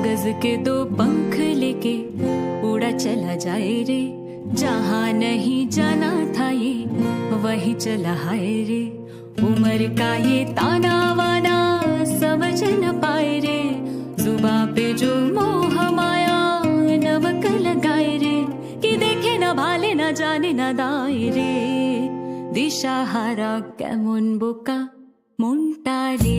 कागज के दो पंख लेके उड़ा चला जाए रे जहाँ नहीं जाना था ये वही चला हाय रे उम्र का ये ताना वाना समझ न पाए रे जुबा पे जो मोह माया नमक लगाए रे कि देखे न भाले न जाने न दाए रे দিশা হারা কেমন বোকা মনটা রে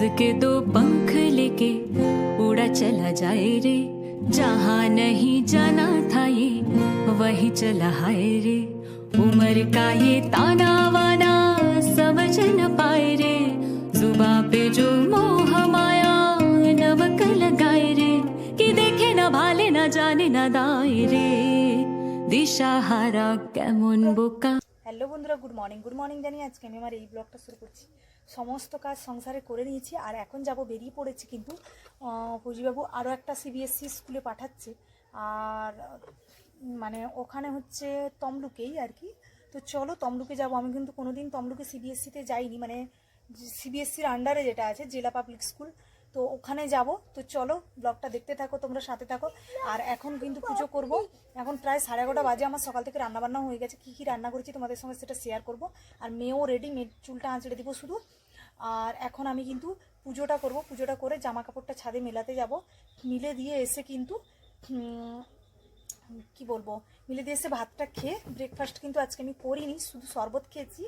कागज के दो पंख लेके उड़ा चला जाए रे जहाँ नहीं जाना था ये वही चला हाय रे उम्र का ये ताना वाना समझ न पाए रे जुबा पे जो मोह माया नमक लगाए रे कि देखे न भाले न जाने न दाए रे দিশা হারা কেমন বোকা হ্যালো বন্ধুরা গুড মর্নিং গুড মর্নিং জানিয়ে আজকে আমি আমার এই ব্লগটা শুরু করছি সমস্ত কাজ সংসারে করে নিয়েছি আর এখন যাব বেরিয়ে পড়েছি কিন্তু আহ, আরও একটা সিবিএসসি স্কুলে পাঠাচ্ছে আর মানে ওখানে হচ্ছে তমলুকেই আর কি। তো চলো তমলুকে যাব আমি কিন্তু কোনোদিন তমলুকে সিবিএসসিতে যাইনি মানে সিবিএসসির আন্ডারে যেটা আছে জেলা পাবলিক স্কুল তো ওখানে যাব। তো চলো ব্লগটা দেখতে থাকো তোমরা সাথে থাকো। আর এখন কিন্তু পুজো করব। এখন প্রায় সাড়ে এগারোটা বাজে আমার সকাল থেকে রান্না বান্না হয়ে গেছে। কী কী রান্না করেছি তোমাদের সঙ্গে সেটা শেয়ার করব। আর মেয়েও রেডি মেয়ে চুলটা আঁচড়ে দিব শুধু। আর এখন আমি কিন্তু পুজোটা করব, পুজোটা করে জামা কাপড়টা ছাদে মেলাতে যাব। মিলে দিয়ে এসে কিন্তু কি বলব, মিলে দিয়ে এসে ভাতটা খেয়ে ব্রেকফাস্ট কিন্তু আজকে আমি করিনি, শুধু শরবত খেয়েছি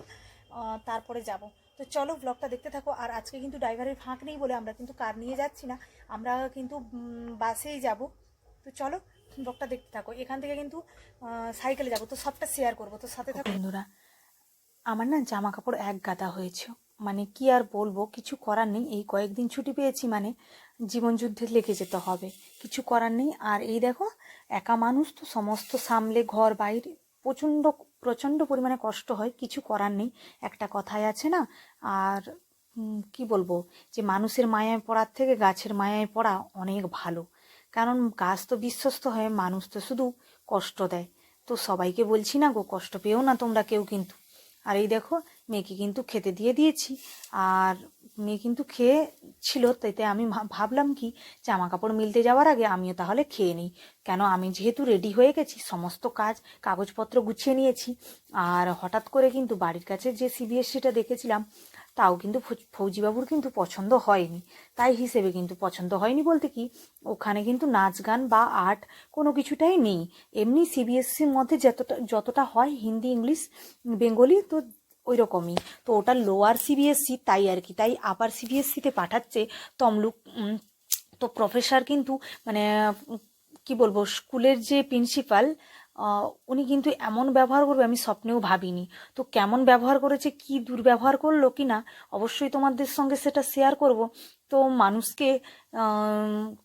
তারপরে যাব। তো চলো ব্লগটা দেখতে থাকো, আর আজকে কিন্তু ড্রাইভারের ফাঁক নেই বলে আমরা কিন্তু কার নিয়ে যাচ্ছি না, আমরা কিন্তু বাসেই যাব। তো চলো ব্লগটা দেখতে থাকো, এখান থেকে কিন্তু সাইকেলে যাব, তো সবটা শেয়ার করব। তো সাথে থাকো। বন্ধুরা, আমার না জামা কাপড় এক গাদা হয়েছে। মানে কি আর বলব, কিছু করার নেই। এই কয়েকদিন ছুটি পেয়েছি মানে জীবনযুদ্ধে লেগে যেতে হবে। কিছু করার নেই। আর এই দেখো, একা মানুষ তো সমস্ত সামলে, ঘর বাইরে প্রচণ্ড প্রচণ্ড পরিমাণে কষ্ট হয়, কিছু করার নেই। একটা কথাই আছে না, আর কি বলব, যে মানুষের মায়ায় পড়ার থেকে গাছের মায়ায় পড়া অনেক ভালো। কারণ গাছ তো বিশ্বস্ত হয়, মানুষ তো শুধু কষ্ট দেয়। তো সবাইকে বলছি না গো, কষ্ট পেও না তোমরা কেউ কিন্তু। আর এই দেখো মেয়েকে কিন্তু খেতে দিয়ে দিয়েছি। আর মেয়ে কিন্তু খেয়ে ছিল, তাইতে আমি ভাবলাম কি জামা কাপড় মিলতে যাওয়ার আগে আমিও তাহলে খেয়ে নিই। কেন আমি যেহেতু রেডি হয়ে গেছি, সমস্ত কাজ, কাগজপত্র গুছিয়ে নিয়েছি। আর হঠাৎ করে কিন্তু বাড়ির কাছে যে সিবিএসসিটা দেখেছিলাম, তাও কিন্তু ফৌজিবাবুর কিন্তু পছন্দ হয়নি। তাই হিসেবে কিন্তু পছন্দ হয়নি বলতে কি, ওখানে কিন্তু নাচ গান বা আর্ট কোনো কিছুটাই নেই। এমনি সিবিএসসির মধ্যে যতটা যতটা হয় হিন্দি, ইংলিশ, বেঙ্গলি, তো ওই রকমই তো ওটা লোয়ার সিবিএসসি তাই আর কি, তাই আপার সিবিএসসিতে পাঠাচ্ছে। তমলুক তো প্রফেসর কিন্তু মানে কি বলব, স্কুলের যে প্রিন্সিপাল উনি কিন্তু এমন ব্যবহার করবে আমি স্বপ্নেও ভাবিনি। তো কেমন ব্যবহার করেছে, কি দুর্ব্যবহার করল কি না, অবশ্যই তোমাদের সঙ্গে সেটা শেয়ার করব। তো মানুষকে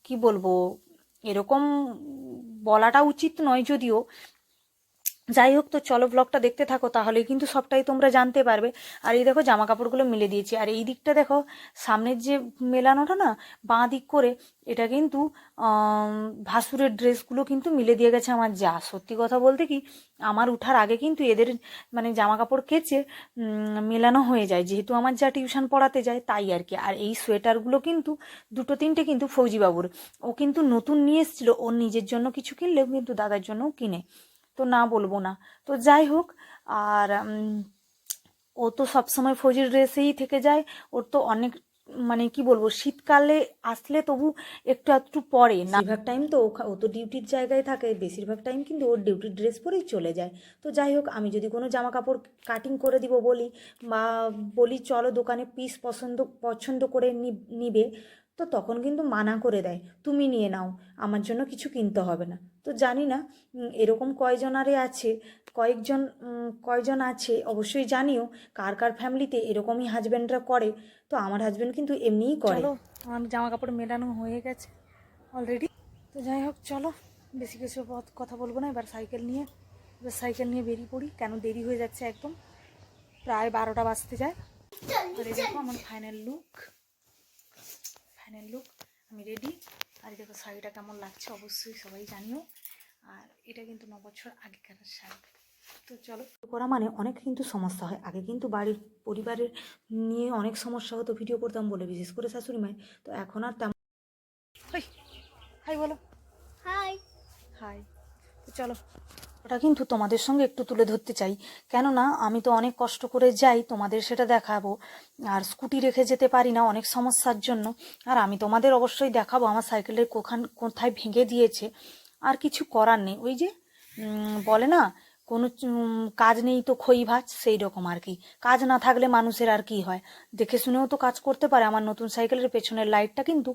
কি বলব, এরকম বলাটা উচিত নয় যদিও যাই হোক তো চলো ব্লগটা দেখতে থাকো তাহলে কিন্তু সবটাই তোমরা জানতে পারবে। আর এই দেখো জামা কাপড়গুলো মিলে দিয়েছি। আর এই দিকটা দেখো, সামনের যে মেলানোটা না, বাঁ দিক করে, এটা কিন্তু ভাসুরের ড্রেসগুলো কিন্তু মিলে দিয়ে গেছে আমার যা। সত্যি কথা বলতে কি, আমার উঠার আগে কিন্তু এদের মানে জামা কাপড় কেচে মেলানো হয়ে যায়। যেহেতু আমার যা টিউশন পড়াতে যায়, তাই আর কি। আর এই সোয়েটারগুলো কিন্তু, দুটো তিনটে কিন্তু ফৌজিবাবুর। ও কিন্তু নতুন নিয়ে এসেছিল, ওর নিজের জন্য কিছু কিনলেও কিন্তু দাদার জন্যও কিনে। তো না বলব না। তো যাই হোক, আর ও তো সবসময় ফৌজির ড্রেসেই থেকে যায়। ওর তো অনেক মানে কি বলব, শীতকালে আসলে তবু একটু একটু পরে না। টাইম তো ও তো ডিউটির জায়গায় থাকে, বেশিরভাগ টাইম কিন্তু ওর ডিউটির ড্রেস পরেই চলে যায়। তো যাই হোক, আমি যদি কোনো জামা কাপড় কাটিং করে দিব বলি, বা বলি চলো দোকানে পিস পছন্দ পছন্দ করে নিবে, তো তখন কিন্তু মানা করে দেয়, তুমি নিয়ে নাও, আমার জন্য কিছু কিনতে হবে না। তো জানি না এরকম কয়জন আরে আছে, কয়েকজন কয়জন আছে, অবশ্যই জানিও কার কার ফ্যামিলিতে এরকমই হাজব্যান্ডরা করে। তো আমার হাজব্যান্ড কিন্তু এমনিই করে। আমার জামা কাপড় মেলানো হয়ে গেছে অলরেডি তো যাই হোক, চলো, বেশি কিছু কথা বলব না, এবার সাইকেল নিয়ে। এবার সাইকেল নিয়ে বেরিয়ে পড়ি, কেন দেরি হয়ে যাচ্ছে একদম। প্রায় বারোটা বাজতে যায়। দেখো আমার ফাইনাল লুক ফাইনাল লুক আমি রেডি আর এই দেখো শাড়িটা কেমন লাগছে অবশ্যই সবাই জানিও। আর এটা কিন্তু ন বছর আগেকার শাড়ি। তো চলো। করা মানে অনেক কিন্তু সমস্যা হয়। আগে কিন্তু বাড়ির পরিবারের নিয়ে অনেক সমস্যা হতো ভিডিও করতাম বলে বিশেষ করে শাশুড়ি মায়ের। তো এখন আর তেমন হাই হাই বলো। হাই। হাই। তো চলো। ওটা কিন্তু তোমাদের সঙ্গে একটু তুলে ধরতে চাই। কেননা আমি তো অনেক কষ্ট করে যাই, তোমাদের সেটা দেখাবো। আর স্কুটি রেখে যেতে পারি না অনেক সমস্যার জন্য। আর আমি তোমাদের অবশ্যই দেখাবো, আমার সাইকেলের কোখান, কোথায় ভেঙে দিয়েছে। আর কিছু করার নেই। ওই যে বলে না কোনো কাজ নেই তো খই ভাজ সেই রকম আর কি। কাজ না থাকলে মানুষের আর কি হয়? দেখে শুনেও তো কাজ করতে পারে, আমার নতুন সাইকেলের পেছনের লাইটটা কিন্তু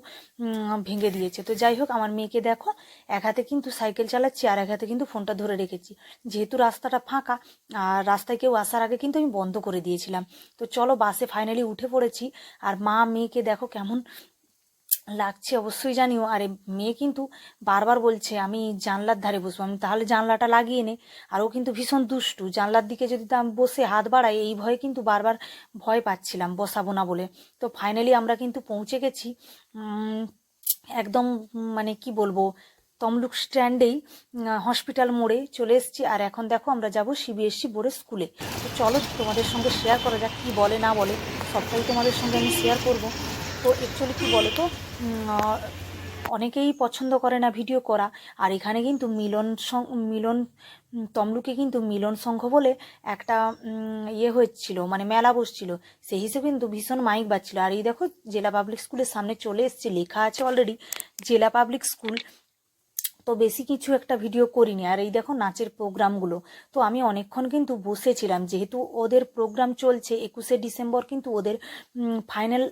ভেঙে দিয়েছে। তো যাই হোক, আমার মেয়েকে দেখো, এক হাতে কিন্তু সাইকেল চালাচ্ছি, আর এক হাতে কিন্তু ফোনটা ধরে রেখেছি। যেহেতু রাস্তাটা ফাঁকা, আর রাস্তায় কেউ আসার আগে কিন্তু আমি বন্ধ করে দিয়েছিলাম। তো চলো বাসে ফাইনালি উঠে পড়েছি, আর মা মেয়েকে দেখো কেমন লাগছে অবশ্যই জানিও। আর মেয়ে কিন্তু বারবার বলছে, আমি জানলার ধারে বসবো। আমি তাহলে জানলাটা লাগিয়ে নে। আর ও কিন্তু ভীষণ দুষ্টু। জানলার দিকে যদি আমি বসে হাত বাড়াই এই ভয়ে কিন্তু বারবার ভয় পাচ্ছিলাম বসাবো না বলে। তো ফাইনালি আমরা কিন্তু পৌঁছে গেছি। একদম মানে কি বলব, তমলুক স্ট্যান্ডেই হসপিটাল মোড়ে চলে এসেছি। আর এখন দেখো আমরা যাব সিবিএসসি বোর্ডের স্কুলে তো চলো তোমাদের সঙ্গে শেয়ার করা যাক কী বলে না বলে। সবটাই তোমাদের সঙ্গে আমি শেয়ার করব। তো অ্যাকচুয়ালি কী বলো তো অনেকেই পছন্দ করে না ভিডিও করা। আর এখানে কিন্তু মিলন মিলন তমলুকে কিন্তু মিলন সংঘ বলে একটা ইয়ে হচ্ছিল মানে মেলা বসছিল। সেই হিসেবে কিন্তু ভীষণ মাইক বাজছিল। আর এই দেখো, জেলা পাবলিক স্কুলের সামনে চলে এসছে। লেখা আছে অলরেডি জেলা পাবলিক স্কুল তো বেশি কিছু একটা ভিডিও করিনি। আর এই দেখো নাচের প্রোগ্রামগুলো। তো আমি অনেকক্ষণ কিন্তু বসেছিলাম। যেহেতু ওদের প্রোগ্রাম চলছে, একুশে ডিসেম্বর কিন্তু ওদের ফাইনাল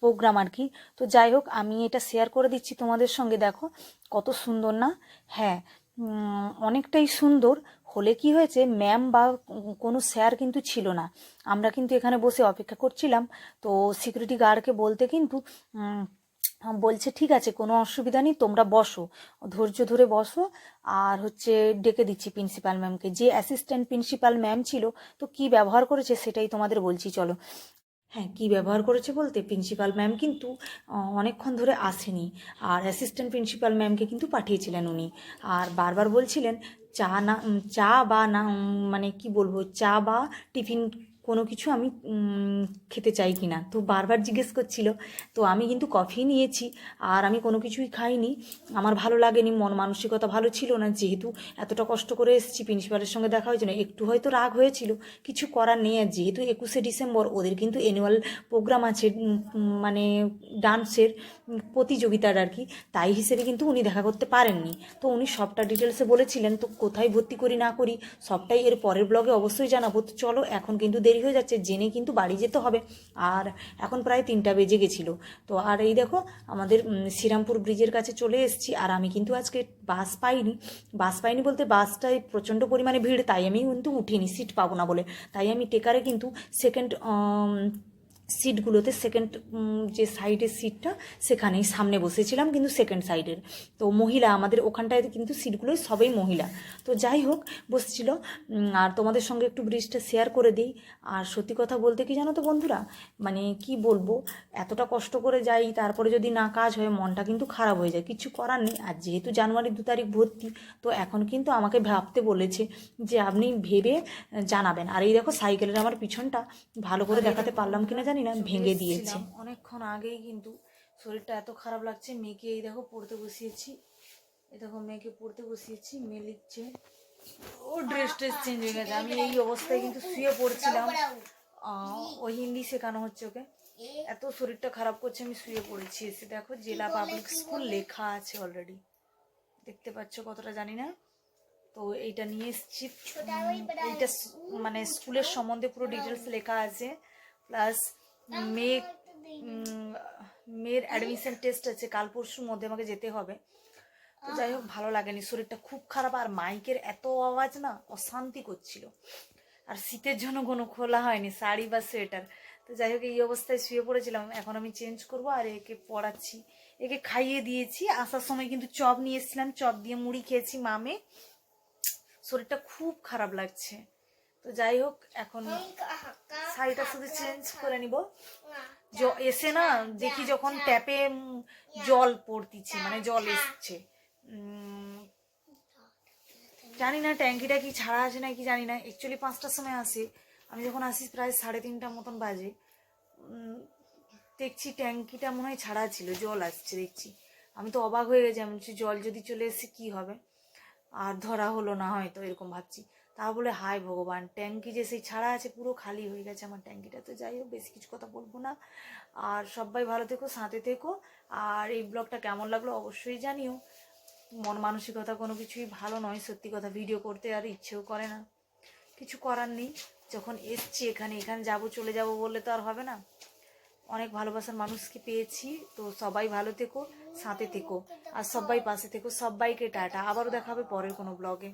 প্রোগ্রাম আর কি। তো যাই হোক, আমি এটা শেয়ার করে দিচ্ছি তোমাদের সঙ্গে। দেখো কত সুন্দর না? হ্যাঁ অনেকটাই সুন্দর। হলে কি হয়েছে ম্যাম বা কোনো স্যার কিন্তু ছিল না। আমরা কিন্তু এখানে বসে অপেক্ষা করছিলাম। তো সিকিউরিটি গার্ডকে বলতে কিন্তু বলছে, ঠিক আছে, কোনো অসুবিধা নেই, তোমরা বসো। ধৈর্য ধরে বসো। আর হচ্ছে ডেকে দিচ্ছি প্রিন্সিপাল ম্যামকে যে অ্যাসিস্ট্যান্ট প্রিন্সিপাল ম্যাম ছিল, তো কি ব্যবহার করেছে সেটাই তোমাদের বলছি, চলো। হ্যাঁ কি ব্যবহার করেছে বলতে প্রিন্সিপাল ম্যাম কিন্তু অনেকক্ষণ ধরে আসেনি। আর অ্যাসিস্ট্যান্ট প্রিন্সিপাল ম্যামকে কিন্তু পাঠিয়েছিলেন উনি। আর বারবার বলছিলেন, চা না চা বা না মানে কি বলব, চা বা টিফিন কোনো কিছু আমি খেতে চাই কি না তো বারবার জিজ্ঞেস করছিল, তো আমি কিন্তু কফি নিয়েছি, আর আমি কোনো কিছুই খাইনি। আমার ভালো লাগেনি, মন মানসিকতা ভালো ছিল না। যেহেতু এতটা কষ্ট করে এসেছি প্রিন্সিপালের সঙ্গে দেখা হয়েছে না একটু হয়তো রাগ হয়েছিল, কিছু করার নেই। আর যেহেতু একুশে ডিসেম্বর, ওদের কিন্তু অ্যানুয়াল প্রোগ্রাম আছে মানে ডান্সের প্রতিযোগিতার আর কি। তাই হিসেবে কিন্তু উনি দেখা করতে পারেননি। তো উনি সবটা ডিটেলসে বলেছিলেন, তো কোথায় ভর্তি করি না করি, সবটাই এর পরের ব্লগে অবশ্যই জানাব। তো চলো, এখন কিন্তু দেরি হয়ে যাচ্ছে, জেনে কিন্তু বাড়ি যেতে হবে। আর এখন প্রায় তিনটা বেজে গেছিল। তো আর এই দেখো, আমাদের শ্রীরামপুর ব্রিজের কাছে চলে এসেছি। আর আমি কিন্তু আজকে বাস পাইনি। বাস পাইনি বলতে বাসটায় প্রচণ্ড পরিমাণে ভিড়, তাই আমি কিন্তু উঠিনি, সিট পাবো না বলে। তাই আমি টেকারে কিন্তু সেকেন্ড সিটগুলোতে সেকেন্ড যে সাইডের সিটটা সেখানেই সামনে বসেছিলাম কিন্তু সেকেন্ড সাইডের তো মহিলা আমাদের ওখানটায় কিন্তু সিটগুলোই সবই মহিলা। তো যাই হোক বসছিল। আর তোমাদের সঙ্গে একটু ব্রিজটা শেয়ার করে দিই। আর সত্যি কথা বলতে কি জানো তো বন্ধুরা? মানে কি বলব? এতটা কষ্ট করে যাই তারপরে যদি না কাজ হয় মনটা কিন্তু খারাপ হয়ে যায়। কিছু করার নেই। আর যেহেতু জানুয়ারির দু তারিখ ভর্তি তো এখন কিন্তু আমাকে ভাবতে বলেছে যে আপনি ভেবে জানাবেন। আর এই দেখো সাইকেলের আমার পিছনটা ভালো করে দেখাতে পারলাম কিনা জানি না ভেঙে দিয়েছে। অনেকক্ষণ আগেই কিন্তু শরীরটা এত খারাপ লাগছে মেয়েকে এই দেখো পড়তে বসিয়েছি। এই দেখো মেয়েকে পড়তে বসিয়েছি মেয়ে লিখছে ও ড্রেস ট্রেস চেঞ্জ হয়ে গেছে। আমি এই অবস্থায় কিন্তু শুয়ে পড়ছিলাম। ও হিন্দি শেখানো হচ্ছে ওকে। এত শরীরটা খারাপ করছে আমি শুয়ে পড়েছি। এসে দেখো জেলা পাবলিক স্কুল লেখা আছে অলরেডি দেখতে পাচ্ছ কতটা জানি না? তো এইটা নিয়ে এসেছি। এইটা মানে স্কুলের সম্বন্ধে পুরো ডিটেলস লেখা আছে। প্লাস মেয়ে মেয়ের অ্যাডমিশন টেস্ট আছে, কাল পরশুর মধ্যে আমাকে যেতে হবে। তো যাই হোক, ভালো লাগেনি, শরীরটা খুব খারাপ, আর মাইকের এত আওয়াজ না, অশান্তি করছিল। আর শীতের জন্য কোনো খোলা হয়নি, শাড়ি বা সোয়েটার। তো যাই হোক, এই অবস্থায় শুয়ে পড়েছিলাম, এখন আমি চেঞ্জ করব, আর একে পড়াচ্ছি। একে খাইয়ে দিয়েছি, আসার সময় কিন্তু চপ নিয়ে এসেছিলাম, চপ দিয়ে মুড়ি খেয়েছি মামে। শরীরটা খুব খারাপ লাগছে। তো যাই হোক এখন শাড়িটা শুধু চেঞ্জ করে নিব। এসে না দেখি যখন ট্যাপে জল পড়তিছে মানে জল এসছে। জানি না ট্যাঙ্কিটা কি ছাড়া আছে নাকি জানি না। অ্যাকচুয়ালি পাঁচটার সময় আসে। আমি যখন আসি প্রায় সাড়ে তিনটার মতন বাজে। দেখছি ট্যাঙ্কিটা মনে হয় ছাড়া ছিল জল আসছে দেখছি। আমি তো অবাক হয়ে গেছি আমি বলছি জল যদি চলে এসে কি হবে? আর ধরা হলো না হয়তো এরকম ভাবছি। তা বলে, হায় ভগবান, ট্যাঙ্কি যে সেই ছাড়া আছে, পুরো খালি হয়ে গেছে আমার ট্যাঙ্কিটা। তো যাই হোক, বেশি কিছু কথা বলব না। আর সবাই ভালো থেকো সাঁতে থেকো। আর এই ব্লগটা কেমন লাগল অবশ্যই জানিও। মন মানসিকতা কোনো কিছুই ভালো নয়, সত্যি কথা। ভিডিও করতে আর ইচ্ছেও করে না। কিছু করার নেই। যখন এসছি এখানে এখানে যাব, চলে যাব বললে তো আর হবে না। অনেক ভালোবাসার মানুষকে পেয়েছি, তো সবাই ভালো থেকো, সাথে থেকো। আর সবাই পাশে থেকো। সবাইকে টাটা। আবারও দেখা হবে পরের কোনো ব্লগে।